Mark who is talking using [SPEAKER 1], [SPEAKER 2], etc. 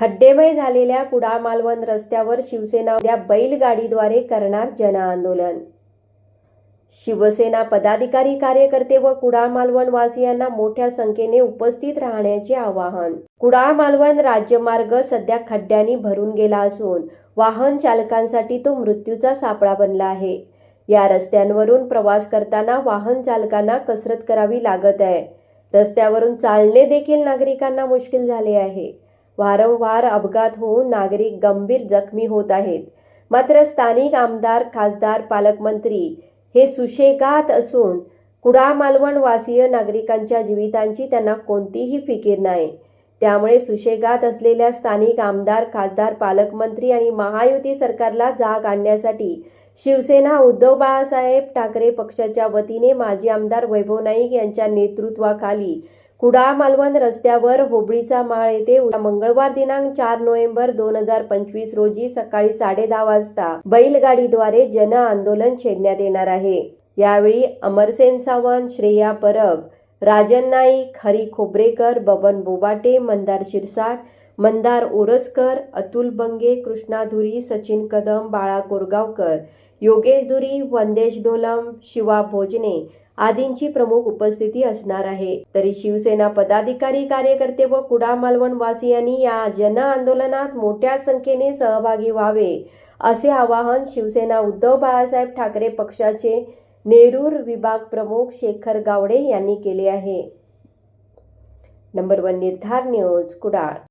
[SPEAKER 1] खड्डेमय झालेल्या कुडाळ मालवण रस्त्यावर शिवसेना उद्या बैलगाडीद्वारे करणार जनआंदोलन. शिवसेना पदाधिकारी कार्यकर्ते व कुडाळ मालवण वासियांना मोठ्या संख्येने उपस्थित राहण्याचे आवाहन. कुडाळ मालवण राज्यमार्ग सध्या खड्ड्यांनी भरून गेला असून वाहन चालकांसाठी तो मृत्यूचा सापळा बनला आहे. या रस्त्यांवरून प्रवास करताना वाहन चालकांना कसरत करावी लागत आहे. रस्त्यावरून चालणे देखील नागरिकांना मुश्किल झाले आहे. वारंवार अपघात होऊन नागरिक गंभीर जखमी होत आहेत. मात्र स्थानिक आमदार खासदार पालकमंत्री हे सुशेगात असून कुडा मालवण वासीय नागरिकांच्या जीवितांची त्यांना कोणतीही फिकीर नाही. त्यामुळे सुशेगात असलेल्या स्थानिक आमदार खासदार पालकमंत्री आणि महायुती सरकारला जाग आणण्यासाठी शिवसेना उद्धव बाळासाहेब ठाकरे पक्षाच्या वतीने माजी आमदार वैभव नाईक यांच्या नेतृत्वाखाली कुडाळ मालवण रस्त्यावर होबळीचा माळ येथे उद्या मंगळवार दिनांक चार नोव्हेंबर दोन हजार पंचवीस रोजी सकाळी साडेदहा वाजता बैलगाडीद्वारे जन आंदोलन छेडण्यात येणार आहे. यावेळी अमरसेन सावंत श्रेया परब राजन नाईक हरी खोबरेकर बबन बोबाटे मंदार शिरसाट मंदार ओरसकर अतुल बंगे कृष्णा धुरी सचिन कदम बाळा कोरगावकर योगेश धुरी वंदेश डोलम शिवा भोजने आदींची प्रमुख उपस्थिती असणार आहे. तरी शिवसेना पदाधिकारी कार्यकर्ते व कुडा मालवण वासियांनी या जन आंदोलनात मोठ्या संख्येने सहभागी व्हावे असे आवाहन शिवसेना उद्धव बाळासाहेब ठाकरे पक्षाचे नेरूर विभाग प्रमुख शेखर गावडे यांनी केले आहे. Number one Nirdhar news Kudal.